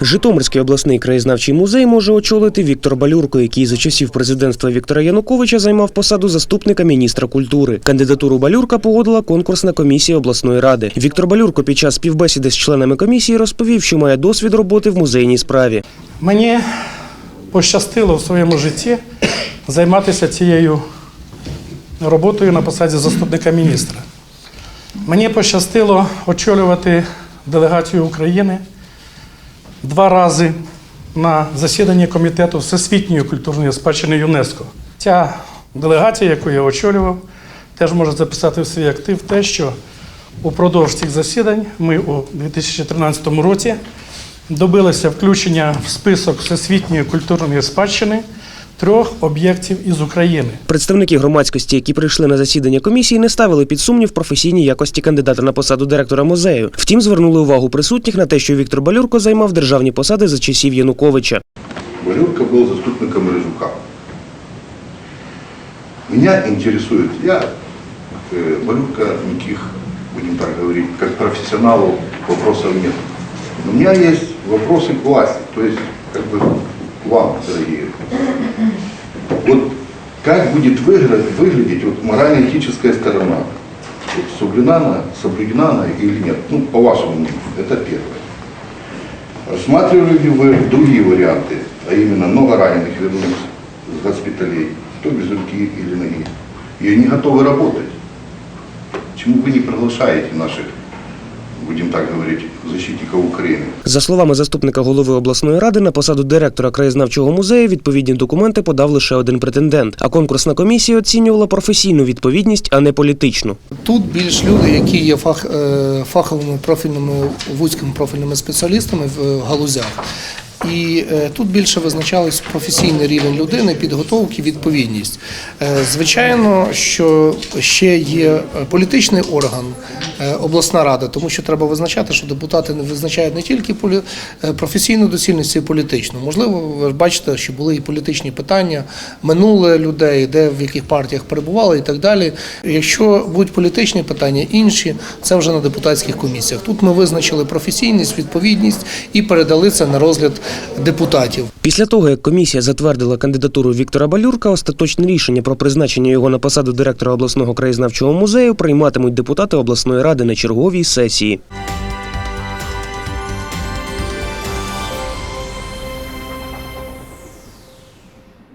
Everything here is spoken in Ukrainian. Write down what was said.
Житомирський обласний краєзнавчий музей може очолити Віктор Балюрко, який за часів президентства Віктора Януковича займав посаду заступника міністра культури. Кандидатуру Балюрка погодила конкурсна комісія обласної ради. Віктор Балюрко під час співбесіди з членами комісії розповів, що має досвід роботи в музейній справі. Мені пощастило в своєму житті займатися цією роботою на посаді заступника міністра. Мені пощастило очолювати делегацію України два рази на засіданні комітету Всесвітньої культурної спадщини ЮНЕСКО. Ця делегація, яку я очолював, теж може записати в свій актив те, що упродовж цих засідань ми у 2013 році добилися включення в список всесвітньої культурної спадщини трьох об'єктів із України. Представники громадськості, які прийшли на засідання комісії, не ставили під сумнів професійні якості кандидата на посаду директора музею. Втім, звернули увагу присутніх на те, що Віктор Балюрко займав державні посади за часів Януковича. Валюрка был заступником Рыжука. Меня интересует, я э, Валюрка никаких, будем так говорить, как профессионалу вопросов нет. У меня есть вопросы к власти, то есть как бы к вам, дорогие. Вот как будет выгра- выглядеть вот морально-этическая сторона? Вот соблюдена она, соблюдена она или нет? Ну, по вашему мнению, это первое. Рассматривали ли вы другие варианты, а именно много раненых вернуть с госпиталей, то без руки или ноги, и они готовы работать? Почему вы не приглашаете наших, будем так говорить, защитников Украины? За словами заступника голови обласної ради, на посаду директора краєзнавчого музею відповідні документи подав лише один претендент. А конкурсна комісія оцінювала професійну відповідність, а не політичну. Тут більш люди, які є фах, е, фаховими профільними вузькими профільними спеціалістами в галузях. І е, тут більше визначались професійний рівень людини, підготовки, відповідність. Е, Звичайно, що ще є е, політичний орган, обласна рада, тому що треба визначати, що депутати не визначають не тільки професійну доцільність, й політичну. Можливо, ви бачите, що були і політичні питання минуле людей, де в яких партіях перебували і так далі. Якщо будуть політичні питання інші, це вже на депутатських комісіях. Тут ми визначили професійність, відповідність і передали це на розгляд депутатів. Після того, як комісія затвердила кандидатуру Віктора Балюрка, остаточне рішення про призначення його на посаду директора обласного краєзнавчого музею прийматимуть депутати обласної ради на черговій сесії.